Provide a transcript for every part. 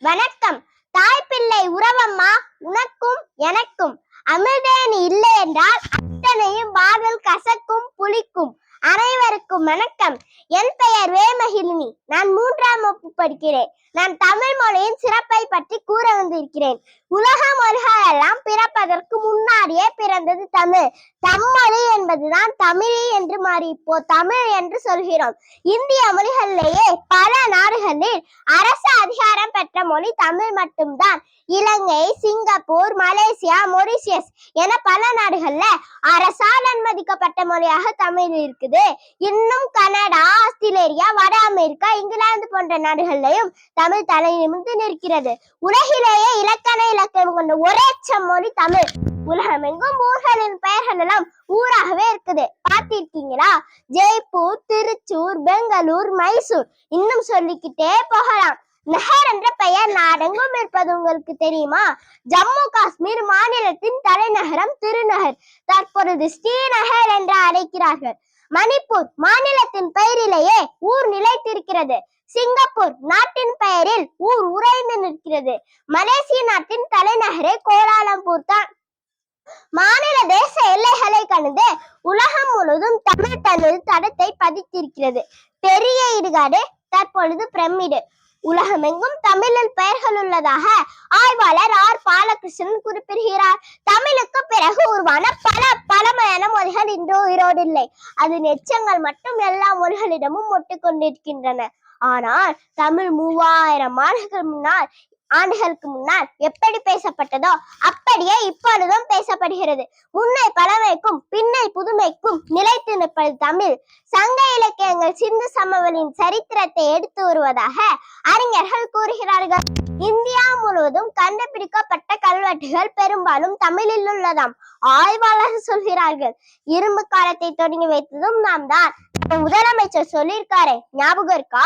வணக்கம். தாய் பிள்ளை உறவம்மா உனக்கும் எனக்கும். அமிர்தேனி இல்லை என்றால் அத்தனையும் பாதல் கசக்கும் புளிக்கும். அனைவருக்கும் வணக்கம். என் பெயர் வேமகிலினி நான் மூன்றாம் வகுப்பு படிக்கிறேன். நான் தமிழ் மொழியின் சிறப்பை பற்றி கூற வந்திருக்கிறேன். உலக மொழிகள் எல்லாம் பிறப்பதற்கு முன்னாடியே பிறந்தது தமிழ். தம்மொழி என்பதுதான் தமிழி என்று மாறி இப்போ தமிழ் என்று சொல்கிறோம். இந்திய மொழிகளிலேயே பல நாடுகளில் அரசு அதிகாரம் பெற்ற மொழி தமிழ் மட்டும்தான். இலங்கை சிங்கப்பூர் மலேசியா மொரிஷியஸ் என பல நாடுகள்ல அரசால் அனுமதிக்கப்பட்ட மொழியாக தமிழ் இருக்குது. இன்னும் கனடா ஆஸ்திரேலியா வட அமெரிக்கா இங்கிலாந்து போன்ற நாடுகளிலையும் தமிழ் தலை நிமிர்ந்து நிற்கிறது. உலகிலேயே இலக்கண இலக்கியம் கொண்ட ஒரே செம்மொழி தமிழ். உலகமெங்கும் ஊர்களின் பெயர்கள் எல்லாம் ஊராகவே இருக்குது. பார்த்திருக்கீங்களா? ஜெய்ப்பூர் திருச்சூர் பெங்களூர் மைசூர். இன்னும் சொல்லிக்கிட்டே போகலாம். நகர் என்ற பெயர் நாடெங்கும் இருப்பது உங்களுக்கு தெரியுமா? ஜம்மு காஷ்மீர் மாநிலத்தின் தலைநகரம் திருநகர். தற்பொழுது ஸ்ரீநகர் என்று அழைக்கிறார்கள். மணிப்பூர் மாநிலத்தின் பெயரிலேயே ஊர் நிலைத்திருக்கிறது. சிங்கப்பூர் நாட்டின் பெயரில் ஊர் உறைந்து நிற்கிறது. மலேசிய நாட்டின் தலைநகரே கோலாலம்பூர் தான். மாநில தேச எல்லைகளை கடந்து உலகம் முழுவதும் தமிழ் தனது தடத்தை பதித்திருக்கிறது. பெரிய இடுகாடு தற்பொழுது பிரமிடு. உலகமெங்கும் தமிழில் பெயர்கள் உள்ளதாக ஆய்வாளர் ஆர் பாலகிருஷ்ணன் குறிப்பிடுகிறார். தமிழுக்கு பிறகு உருவான பல பழமையான மொழிகள் இன்று அதன் எச்சங்கள் மட்டும் எல்லா மொழிகளிடமும் ஒட்டுக்கொண்டிருக்கின்றன. ஆனால் தமிழ் மூவாயிரம் ஆண்டுகள் முன்னால் ஆண்டுகளுக்கு முன்னால் எப்படி பேசப்பட்டதோ அப்படியே இப்பொழுதும் பேசப்படுகிறது. முன்னை பழமைக்கும் பின்னை புதுமைக்கும் நிலைத்து நிற்பது தமிழ். சங்க இலக்கியங்கள் சிந்து சமவெளியின் சரித்திரத்தை எடுத்து வருவதாக அறிஞர்கள் கூறுகிறார்கள். இந்திய முழுவதும் கண்டுபிடிக்கப்பட்ட கல்வெட்டுகள் பெரும்பாலும் தமிழில் உள்ளதாம். ஆய்வாளர்கள் சொல்கிறார்கள் இரும்பு காலத்தை தொடங்கி வைத்ததும் நாம் தான். முதலமைச்சர் சொல்லியிருக்காரே ஞாபகம் இருக்கா?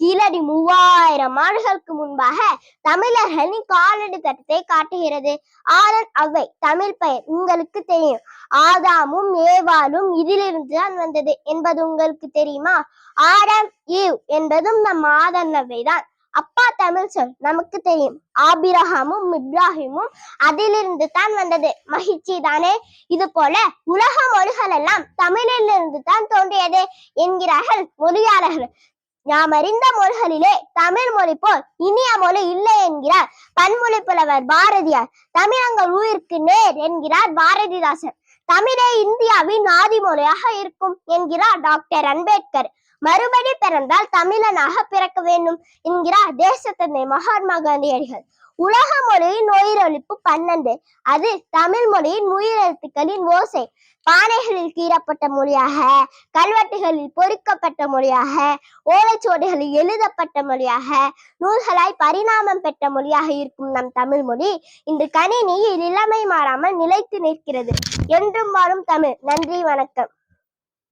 கீழடி மூவாயிரம் ஆண்டுகளுக்கு முன்பாக தமிழர்களின் காலடி தட்டத்தை காட்டுகிறது. ஆதன் அவ்வை தமிழ் பெயர் உங்களுக்கு தெரியும். ஆதாமும் ஏவாலும் இதிலிருந்து தான் வந்தது. என்பது உங்களுக்கு தெரியுமா? ஆடம் ஈவ் என்பதும் நம் ஆதன் அவை தான் அப்பா தமிழ் சொல் நமக்கு தெரியும். ஆபிரகாமும் இப்ராஹிமும் அதிலிருந்து தான் வந்தது. மகிழ்ச்சி தானே? இது போல உலக மொழிகள் எல்லாம் தமிழிலிருந்து தான் தோன்றியது என்கிறார்கள் மொழியாளர்கள். நாம் அறிந்த மொழிகளிலே தமிழ் மொழி போல் இனிய மொழி இல்லை என்கிறார் பன்மொழி புலவர் பாரதியார். தமிழங்கள் உயிருக்கு நேர் என்கிறார் பாரதிதாசன். தமிழே இந்தியாவின் ஆதி மொழியாக இருக்கும் என்கிறார் டாக்டர் அம்பேத்கர். மறுபடி பிறந்தால் தமிழனாக பிறக்க வேண்டும் என்கிறார் தேசத்தந்தை மகாத்மா காந்தியடிகள். உலக மொழியின் உயிரொழிப்பு பன்னெண்டு. அது தமிழ் மொழியின் உயிரெழுத்துக்களின் ஓசை. பானைகளில் கீறப்பட்ட மொழியாக கல்வெட்டுகளில் பொறிக்கப்பட்ட மொழியாக ஓலைச்சுவடிகளில் எழுதப்பட்ட மொழியாக நூல்களாய் பரிணாமம் பெற்ற மொழியாக இருக்கும் நம் தமிழ் மொழி இந்த கணினியில் இளமை மாறாமல் நிலைத்து நிற்கிறது. என்றும் வாழும் தமிழ். நன்றி வணக்கம்.